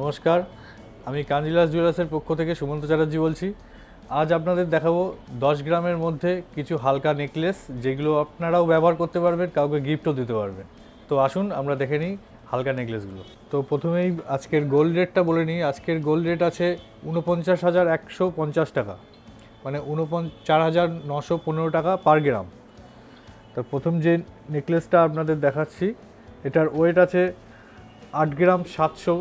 নমস্কার, আমি কাঞ্জিলাস জুয়েলার্সের পক্ষ থেকে সুমন্ত চ্যাটার্জি বলছি। আজ আপনাদের দেখাবো দশ গ্রামের মধ্যে কিছু হালকা নেকলেস যেগুলো আপনারাও ব্যবহার করতে পারবেন, কাউকে গিফটও দিতে পারবেন। তো আসুন, আমরা দেখে নিই হালকা নেকলেসগুলো তো প্রথমেই আজকের গোল্ড রেটটা বলে নিই। আজকের গোল্ড রেট আছে উনপঞ্চাশ হাজার একশো পঞ্চাশ টাকা। মানে উনপঞ্চ চার হাজার নশো পনেরো টাকা পার গ্রাম তো প্রথম যে নেকলেসটা আপনাদের দেখাচ্ছি, এটার ওয়েট আছে আট গ্রাম সাতশো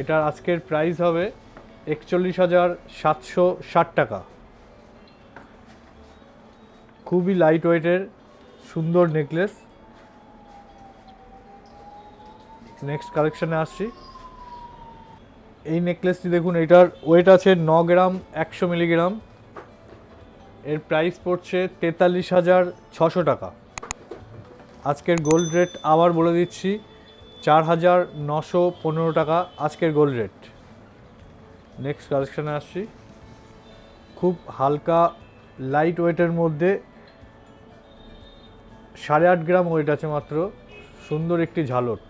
এটার আজকের প্রাইস হবে একচল্লিশ হাজার সাতশো ষাট টাকা। খুবই লাইট ওয়েটের সুন্দর নেকলেস নেক্সট কালেকশানে আসছি। এই নেকলেসটি দেখুন, এটার ওয়েট আছে ন গ্রাম, একশো মিলিগ্রাম। এর প্রাইস পড়ছে তেতাল্লিশ হাজার ছশো টাকা। আজকের গোল্ড রেট আবার বলে দিচ্ছি চার হাজার নশো পনেরো টাকা আজকের গোল্ড রেট নেক্সট কালেকশানে আসছি। খুব হালকা লাইট ওয়েটের মধ্যে সাড়ে আট গ্রাম ওয়েট আছে মাত্র। সুন্দর একটি ঝালট।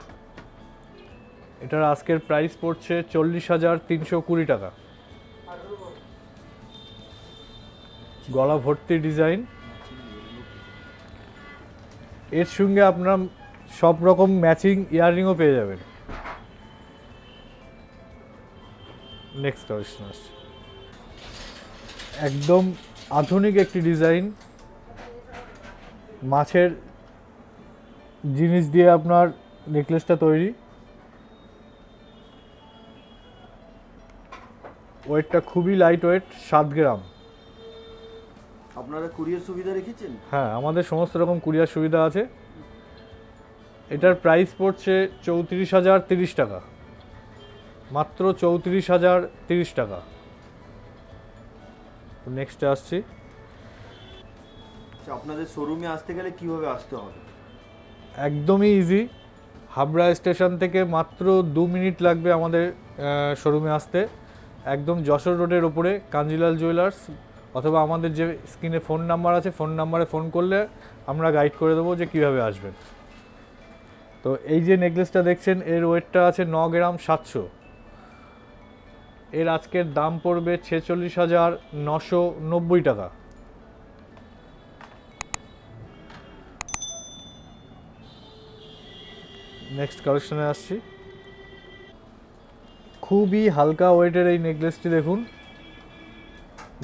এটার আজকের প্রাইস পড়ছে চল্লিশ হাজার তিনশো কুড়ি টাকা। গলা ভর্তি ডিজাইন এর সঙ্গে আপনারা সব রকম ম্যাচিং ইয়াররিংও পেয়ে যাবেন। নেক্সট কালেকশন আসছে। একদম আধুনিক একটি ডিজাইন মাছের জিনিস দিয়ে আপনার নেকলেসটা তৈরি। ওয়েটটা খুবই লাইট ওয়েট সাত গ্রাম। আপনারা কুরিয়ার সুবিধা রেখেছেন? হ্যাঁ আমাদের সমস্ত রকম কুরিয়ার সুবিধা আছে। এটার প্রাইস পড়ছে চৌত্রিশ হাজার তিরিশ টাকা। মাত্র চৌত্রিশ হাজার তিরিশ টাকা। নেক্সটে আসছি। আচ্ছা, আপনাদের শোরুমে আসতে গেলে কীভাবে আসতে হবে? একদমই ইজি হাবড়া স্টেশন থেকে মাত্র দু মিনিট লাগবে আমাদের শোরুমে আসতে। একদম যশোর রোডের ওপরে কাঞ্জিলাল জুয়েলার্স অথবা আমাদের যে স্ক্রিনে ফোন নাম্বার আছে ফোন নাম্বারে ফোন করলে আমরা গাইড করে দেবো যে কীভাবে আসবেন। তো এই যে নেকলেসটা দেখছেন, এর ওয়েটটা আছে ন গ্রাম সাতশো। এর আজকের দাম পড়বে ছেচল্লিশ হাজার নশো নব্বই টাকা। নেক্সট কালেকশনে আসছি। খুবই হালকা ওয়েটের এই নেকলেসটি দেখুন।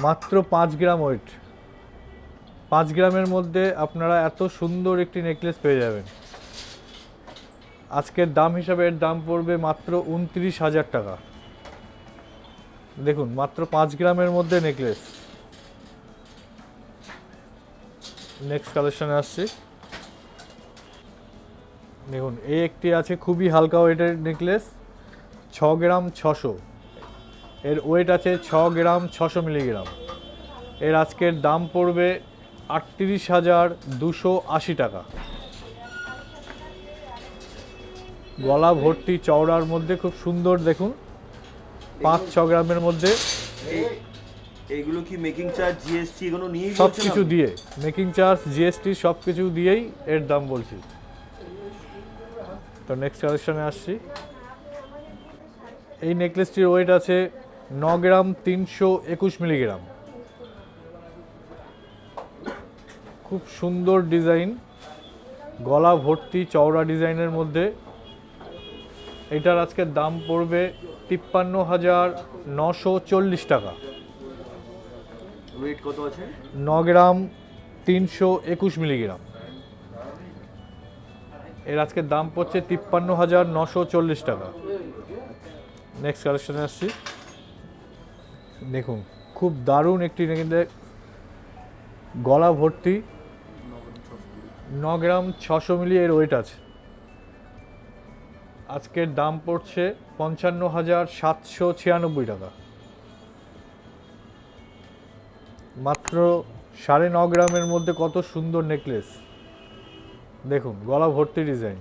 মাত্র পাঁচ গ্রাম ওয়েট। পাঁচ গ্রামের মধ্যে আপনারা এত সুন্দর একটি নেকলেস পেয়ে যাবেন। আজকের দাম হিসাবে এর দাম পড়বে মাত্র উনত্রিশ হাজার টাকা। দেখুন, মাত্র পাঁচ গ্রামের মধ্যে নেকলেস নেক্সট কালেকশনে আসছি। দেখুন, এই একটি আছে খুবই হালকা ওয়েটের নেকলেস ছ গ্রাম ছশো। এর ওয়েট আছে ছ গ্রাম ছশো মিলিগ্রাম। এর আজকের দাম পড়বে আটত্রিশ হাজার দুশো আশি টাকা। গলা ভর্তি চওড়ার মধ্যে খুব সুন্দর দেখুন। পাঁচ ছ গ্রামের মধ্যে। এই- এইগুলো কি মেকিং চার্জ জিএসটি এগুলো নিয়েই সব কিছু দিয়ে মেকিং চার্জ জিএসটি সব কিছু দিয়েই এর দাম বলছি। তো নেক্সট কালেকশনে আসছি। এই নেকলেসটির ওয়েট আছে ন গ্রাম তিনশো একুশ মিলিগ্রাম। খুব সুন্দর ডিজাইন। গলা ভর্তি চওড়া ডিজাইনের মধ্যে। এটার আজকের দাম পড়বে তিপ্পান্ন হাজার নশো চল্লিশ টাকা। ওয়েট কত আছে? ন গ্রাম তিনশো একুশ মিলিগ্রাম। এর আজকের দাম পড়ছে তিপ্পান্ন হাজার নশো চল্লিশ টাকা। নেক্সট কালেকশনে আসছি। দেখুন খুব দারুণ একটি নেকলে- গলা ভর্তি। ন গ্রাম ছশো মিলি এর ওয়েট আছে। আজকের দাম পড়ছে পঞ্চান্ন হাজার সাতশো ছিয়ানব্বই টাকা। মাত্র সাড়ে ন গ্রামের মধ্যে কত সুন্দর নেকলেস। দেখুন, গলা ভর্তি ডিজাইন।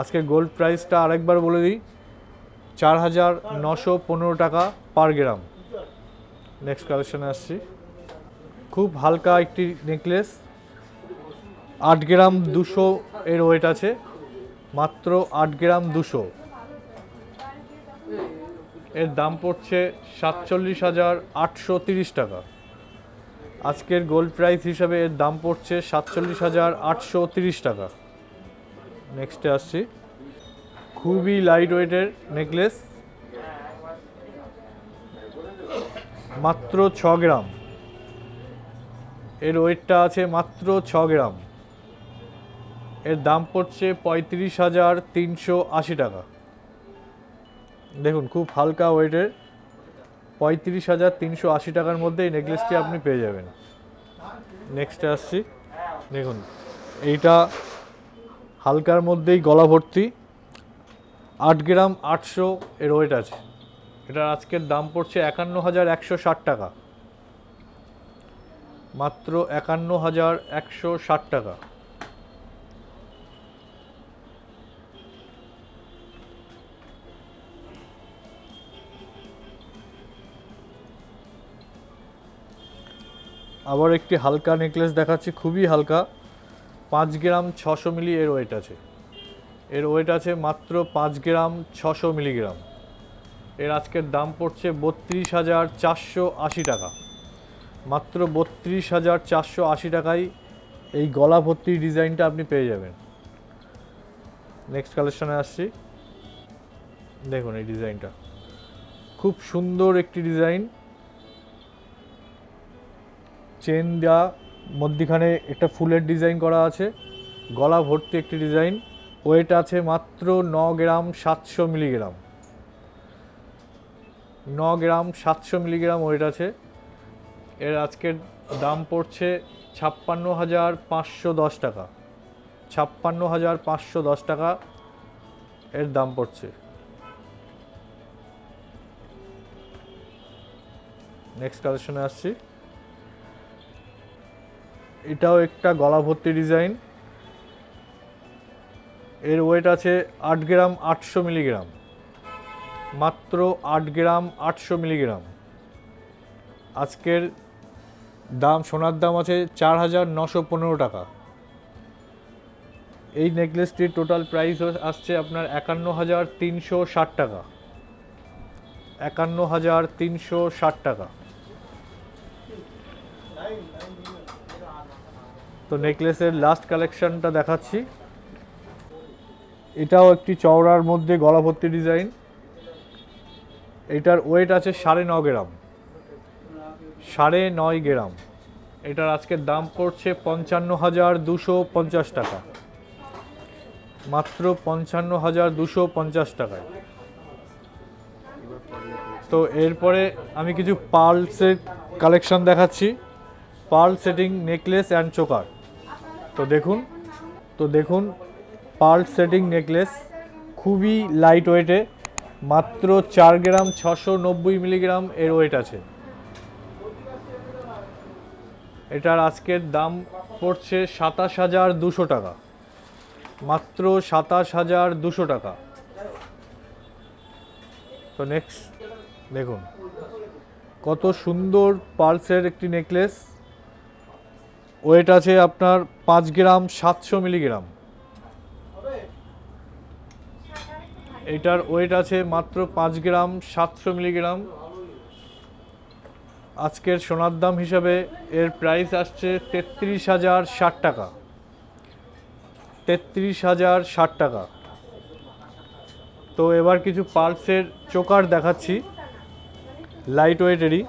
আজকে গোল্ড প্রাইসটা আরেকবার বলে দিই চার হাজার নশো পনেরো টাকা পার গ্রাম। নেক্সট কালেকশানে আসছি। খুব হালকা একটি নেকলেস, আট গ্রাম দুশো এর ওয়েট আছে। মাত্র আট গ্রাম দুশো। এর দাম পড়ছে সাতচল্লিশ হাজার আটশো তিরিশ টাকা। আজকের গোল্ড প্রাইস হিসাবে এর দাম পড়ছে সাতচল্লিশ হাজার আটশো তিরিশ টাকা। নেক্সটে আসছি। খুবই লাইট ওয়েটের নেকলেস মাত্র ছ গ্রাম। এর ওয়েটটা আছে মাত্র ছ গ্রাম। এর দাম পড়ছে পঁয়ত্রিশ হাজার তিনশো আশি টাকা। দেখুন, খুব হালকা ওয়েটের পঁয়ত্রিশ হাজার তিনশো আশি টাকার মধ্যে এই নেকলেসটি আপনি পেয়ে যাবেন। নেক্সটে আসছি। দেখুন, এইটা হালকার মধ্যেই গলা ভর্তি। আট গ্রাম আটশো এর ওয়েট আছে। এটার আজকের দাম পড়ছে একান্ন হাজার একশো ষাট টাকা। মাত্র একান্ন হাজার একশো ষাট টাকা। আবার একটি হালকা নেকলেস দেখাচ্ছি, খুবই হালকা। পাঁচ গ্রাম ছশো মিলি এর ওয়েট আছে। এর ওয়েট আছে মাত্র পাঁচ গ্রাম ছশো মিলিগ্রাম এর আজকের দাম পড়ছে বত্রিশ হাজার চারশো আশি টাকা। মাত্র বত্রিশ হাজার চারশো আশি টাকায় এই গলা ভর্তি ডিজাইনটা আপনি পেয়ে যাবেন। নেক্সট কালেকশনে আসছি। দেখুন এই ডিজাইনটা। খুব সুন্দর একটি ডিজাইন। চেন দেওয়া মধ্যিখানে একটা ফুলের ডিজাইন করা আছে, গলা ভর্তি একটি ডিজাইন, ওয়েট আছে মাত্র ন গ্রাম সাতশো মিলিগ্রাম। ন গ্রাম সাতশো মিলিগ্রাম ওয়েট আছে। এর আজকের দাম পড়ছে ছাপ্পান্ন হাজার পাঁচশো দশ টাকা। ছাপ্পান্ন হাজার পাঁচশো দশ টাকা এর দাম পড়ছে। নেক্সট কালেকশনে আসছি। এটাও একটা গলা ভর্তি ডিজাইন। এর ওয়েট আছে আট গ্রাম আটশো মিলিগ্রাম। মাত্র আট গ্রাম আটশো মিলিগ্রাম। আজকের দাম, সোনার দাম আছে চার হাজার নশো পনেরো টাকা। এই নেকলেসটির টোটাল প্রাইস আসছে আপনার একান্ন হাজার তিনশো ষাট টাকা। একান্ন হাজার তিনশো ষাট টাকা। তো নেকলেসের লাস্ট কালেকশনটা দেখাচ্ছি। এটাও একটি চওড়ার মধ্যে গলা ভর্তি ডিজাইন এটার ওয়েট আছে সাড়ে ন গ্রাম। সাড়ে নয় গ্রাম। এটার আজকের দাম পড়ছে পঞ্চান্ন হাজার দুশো পঞ্চাশ টাকা। মাত্র পঞ্চান্ন হাজার দুশো পঞ্চাশ টাকায়। তো এরপরে আমি কিছু পার্লসের কালেকশন দেখাচ্ছি। Pearl setting necklace and choker তো দেখুন তো দেখুন, পার্ল সেটিং নেকলেস খুবই লাইট ওয়েটে মাত্র চার গ্রাম ছশো নব্বই মিলিগ্রাম এর ওয়েট আছে। এটার আজকের দাম পড়ছে সাতাশ হাজার দুশো টাকা। মাত্র সাতাশ হাজার দুশো টাকা। তো নেক্সট দেখুন, কত সুন্দর পার্লসের একটি নেকলেস। ওয়েট আছে আপনার পাঁচ গ্রাম সাতশো মিলিগ্রাম। এটার ওয়েট আছে মাত্র পাঁচ গ্রাম সাতশো মিলিগ্রাম। আজকের সোনার দাম হিসাবে এর প্রাইস আসছে তেত্রিশ হাজার ষাট টাকা। তেত্রিশ হাজার ষাট টাকা। তো এবার কিছু পার্লসের চোকার দেখাচ্ছি। লাইট ওয়েটেরই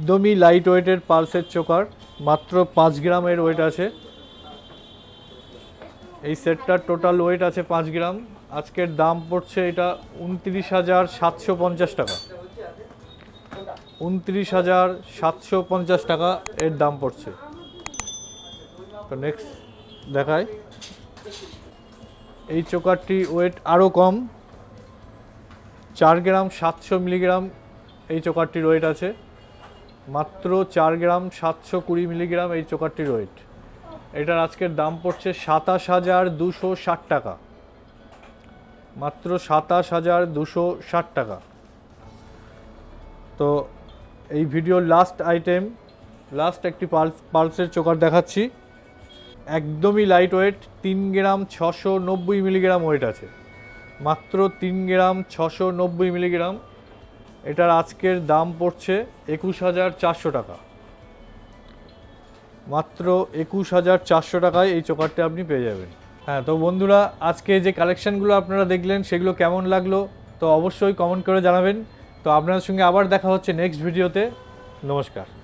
একদমই লাইট ওয়েটের পালসের চোকার, মাত্র পাঁচ গ্রামের ওয়েট আছে। এই সেটটার টোটাল ওয়েট আছে পাঁচ গ্রাম। আজকের দাম পড়ছে এটা উনত্রিশ হাজার সাতশো পঞ্চাশ টাকা। উনত্রিশ হাজার সাতশো পঞ্চাশ টাকা এর দাম পড়ছে। তো নেক্সট দেখায় এই চোকারটি ওয়েট আরও কম। চার গ্রাম সাতশো মিলিগ্রাম এই চোকারটির ওয়েট আছে। মাত্র চার গ্রাম সাতশো কুড়ি মিলিগ্রাম এই চোকারটির ওয়েট এটার আজকের দাম পড়ছে সাতাশ হাজার দুশো ষাট টাকা। মাত্র সাতাশ হাজার দুশো ষাট টাকা। তো এই ভিডিওর লাস্ট আইটেম লাস্ট একটি পালস পালসের চোকার দেখাচ্ছি। একদমই লাইট ওয়েট তিন গ্রাম ছশো নব্বই মিলিগ্রাম ওয়েট আছে। মাত্র তিন গ্রাম ছশো নব্বই মিলিগ্রাম এটার আজকের দাম পড়ছে একুশ হাজার চারশো টাকা। মাত্র একুশ হাজার চারশো টাকায় এই চোকারটা আপনি পেয়ে যাবেন। হ্যাঁ তো বন্ধুরা, আজকে যে কালেকশানগুলো আপনারা দেখলেন, সেগুলো কেমন লাগল, তো অবশ্যই কমেন্ট করে জানাবেন। তো আপনাদের সঙ্গে আবার দেখা হচ্ছে নেক্সট ভিডিওতে। নমস্কার।